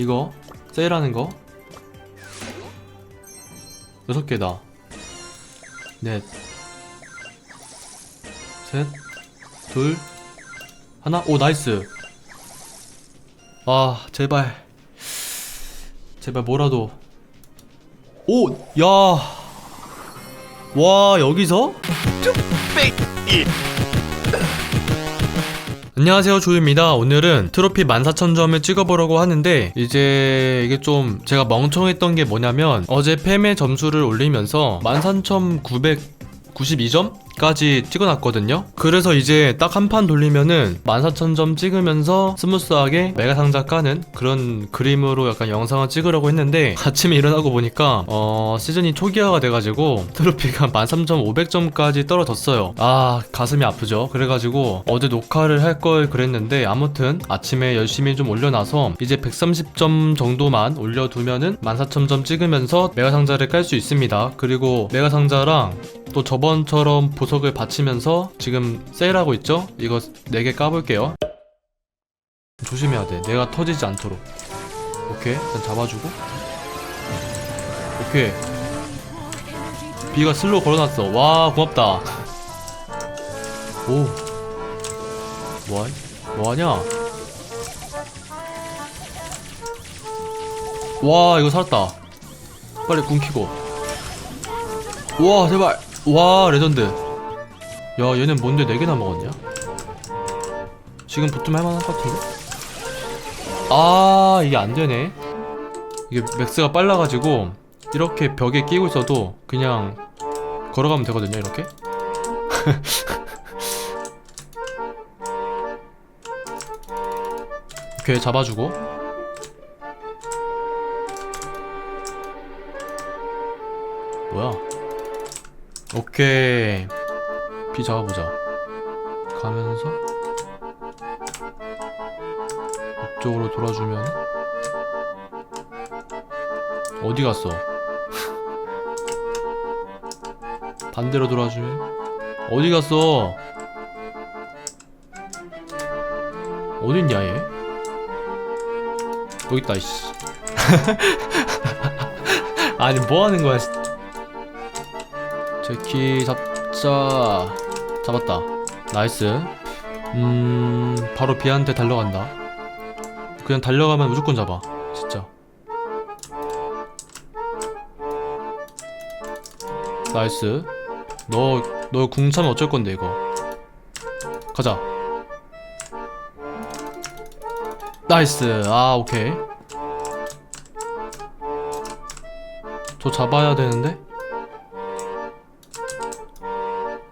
이거 세일하는 거 여섯 개다 넷 셋, 둘, 하나, 오, 나이스. 아, 제발. 제발 뭐라도. 오, 야. 와, 여기서? 안녕하세요 조유입니다. 오늘은 트로피 14,000점을 찍어보려고 하는데 이제 이게 좀 제가 멍청했던 게 뭐냐면 어제 팸의 점수를 올리면서 13,992점 까지 찍어놨거든요. 그래서 이제 딱 한 판 돌리면은 14,000점 찍으면서 스무스하게 메가 상자 까는 그런 그림으로 약간 영상을 찍으려고 했는데 아침에 일어나고 보니까 어 시즌이 초기화가 돼가지고 트로피가 13,500점까지 떨어졌어요. 아 가슴이 아프죠. 그래가지고 어제 녹화를 할 걸 그랬는데 아무튼 아침에 열심히 좀 올려놔서 이제 130점 정도만 올려두면은 14,000점 찍으면서 메가 상자를 깔 수 있습니다. 그리고 메가 상자랑 또 저번처럼 보 석을 받치면서 지금 세일하고 있죠? 이거 4개 까볼게요. 조심해야 돼. 내가 터지지 않도록. 오케이. 일단 잡아주고. 오케이. 비가 슬로우 걸어놨어. 와 고맙다. 오. 뭐하, 뭐하냐? 와 이거 살았다. 빨리 궁 키고. 와 제발. 와 레전드 야 얘는 뭔데 4개나 먹었냐? 지금 붙으면 할만한 것 같은데? 아 이게 안되네. 이게 맥스가 빨라가지고 이렇게 벽에 끼고 있어도 그냥 걸어가면 되거든요 이렇게? 오케이 잡아주고. 뭐야? 오케이 비 잡아보자. 가면서 이쪽으로 돌아주면 어디 갔어? 반대로 돌아주면 어디 갔어? 어딨냐 얘? 여기 있다 이씨. 아니 뭐 하는 거야 씨. 제키 잡자 잡았다. 나이스. 음 바로 비한테 달려간다. 그냥 달려가면 무조건 잡아. 진짜. 나이스. 너 너 궁차면 어쩔 건데 이거. 가자. 나이스. 아 오케이. 저 잡아야 되는데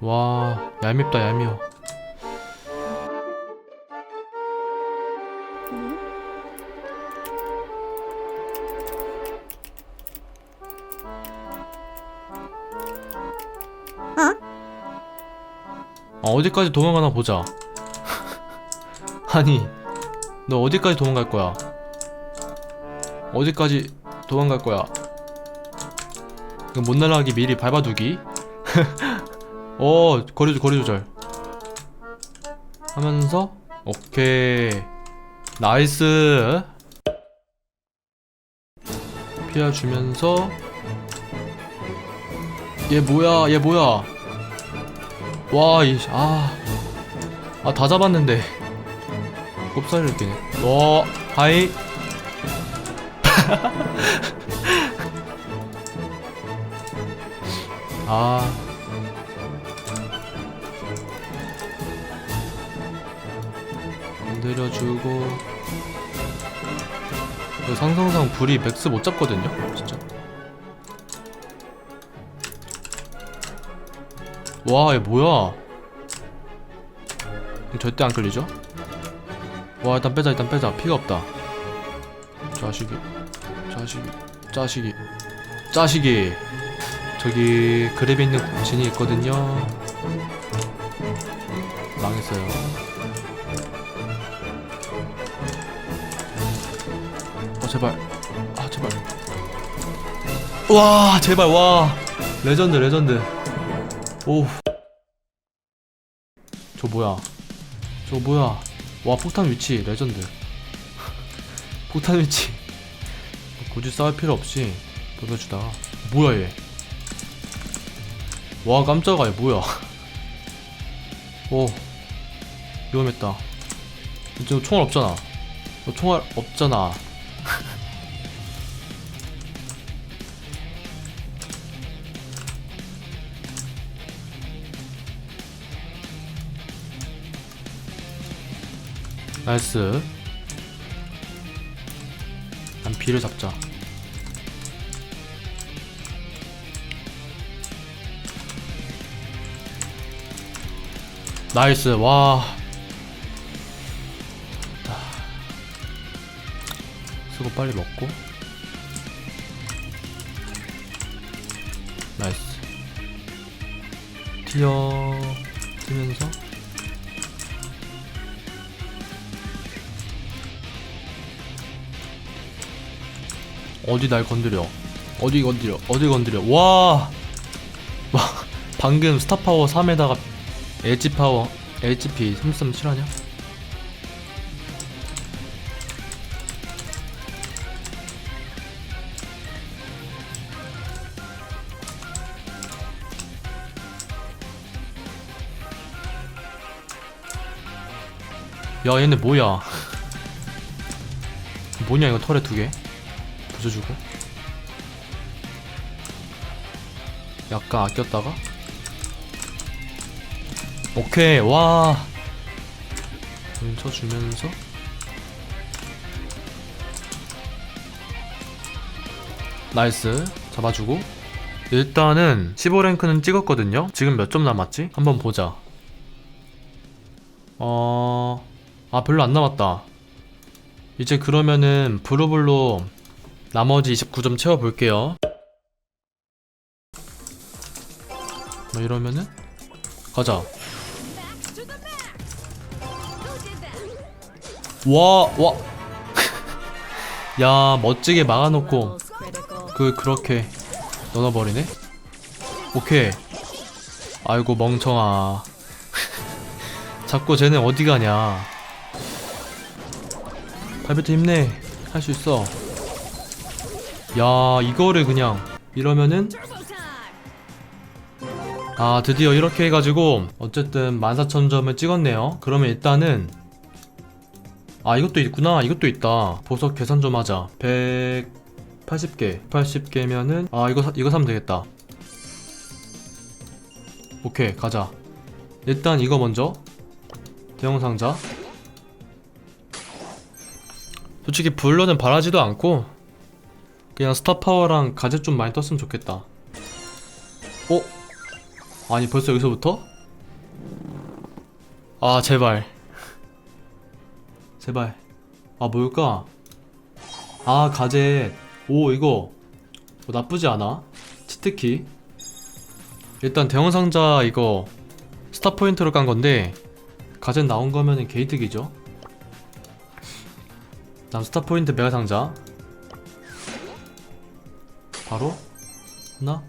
와 얄밉다 얄미워. 어, 어디까지 도망가나 보자. 아니 너 어디까지 도망갈 거야? 어디까지 도망갈 거야? 못 날아가기 미리 밟아두기 어 거리 조 거리 조절. 하면서 오케이. 나이스. 피해주면서. 얘 뭐야 얘 뭐야? 와이아아 다 잡았는데. 꼽사리를 끼네 와 하이. 아 건드려주고. 이거 상상상 불이 맥스 못 잡거든요? 진짜. 와얘 뭐야? 절대 안 끌리죠? 와 일단 빼자 일단 빼자. 피가 없다. 자식이 자식이 자식이 자식이. 저기 그랩에 있는 진이 있거든요. 망했어요 어 제발. 아 제발. 와 제발 와. 레전드 레전드. 오저 뭐야? 저 뭐야? 와 폭탄 위치 레전드. 폭탄 위치. 굳이 싸울 필요 없이 돌려주다가 뭐야 얘? 와 깜짝아 얘 뭐야? 오. 위험했다. 지금 총알 없잖아. 너 총알 없잖아. 나이스. 난 B를 잡자. 나이스, 와. 자. 수고 빨리 먹고. 나이스. 튀어. 뛰면서. 어디 날 건드려? 어디 건드려? 어디 건드려? 와! 와, 방금 스타파워 3에다가 엣지파워, HP 337 하냐? 야, 얘네 뭐야? 뭐냐, 이거 털에 두 개? 부숴주고. 약간 아꼈다가. 오케이 와. 뭉쳐주면서. 나이스. 잡아주고. 일단은 15랭크는 찍었거든요. 지금 몇 점 남았지? 한번 보자. 어... 아 별로 안 남았다. 이제 그러면은 브루블로 나머지 29점 채워볼게요. 뭐 이러면은 가자. 와, 와. 야, 멋지게 막아놓고 그 그렇게 넣어버리네. 오케이. 아이고 멍청아. 자꾸 쟤는 어디 가냐. 발베트 힘내. 할 수 있어. 야 이거를 그냥 이러면은? 아 드디어 이렇게 해가지고 어쨌든 14,000점을 찍었네요. 그러면 일단은 아 이것도 있구나. 이것도 있다. 보석 계산 좀 하자. 180개. 80개면은 아 이거 사, 이거 사면 되겠다. 오케이 가자. 일단 이거 먼저. 대형 상자. 솔직히 불러는 바라지도 않고 그냥 스타파워랑 가젯 좀 많이 떴으면 좋겠다. 어? 아니 벌써 여기서부터? 아 제발. 제발. 아 뭘까? 아 가젯. 오 이거. 뭐 나쁘지 않아? 치트키. 일단 대형 상자 이거 스타 포인트로 깐 건데 가젯 나온 거면은 게이득이죠. 다음 스타 포인트 메가 상자 바로 하나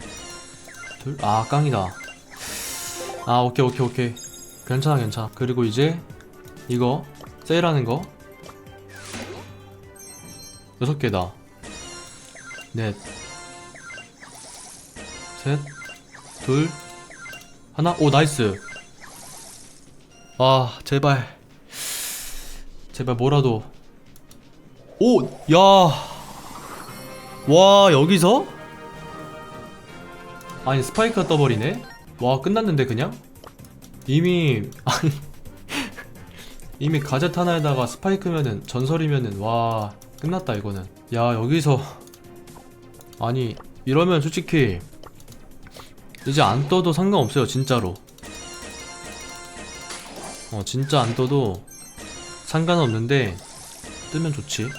둘아 깡이다. 아 오케이 오케이 오케이. 괜찮아 괜찮아. 그리고 이제 이거 세일하는 거. 여섯 개다. 넷 셋 둘. 하나. 오 나이스. 와 제발. 제발 뭐라도. 오 야 와 여기서? 아니 스파이크가 떠버리네? 와 끝났는데 그냥? 이미 아니 이미 가젯 하나에다가 스파이크면은 전설이면은 와 끝났다 이거는 야 여기서 아니 이러면 솔직히 이제 안 떠도 상관없어요 진짜로 어 진짜 안 떠도 상관없는데 뜨면 좋지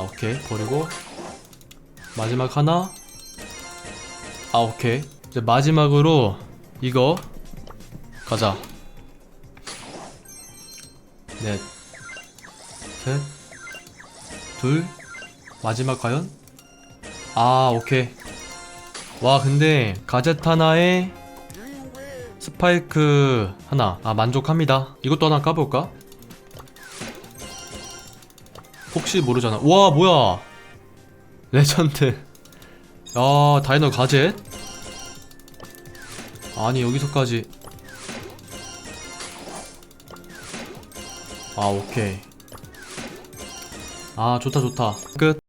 아 오케이. 버리고. 마지막 하나. 아 오케이. 이제 마지막으로 이거 가자. 넷셋둘. 마지막 과연? 아 오케이. 와 근데 가젯 하나에 스파이크 하나. 아 만족합니다. 이것도 하나 까볼까? 혹시 모르잖아. 와 뭐야? 레전드. 야 다이너 가젯? 아니 여기서까지. 아 오케이. 아 좋다 좋다. 끝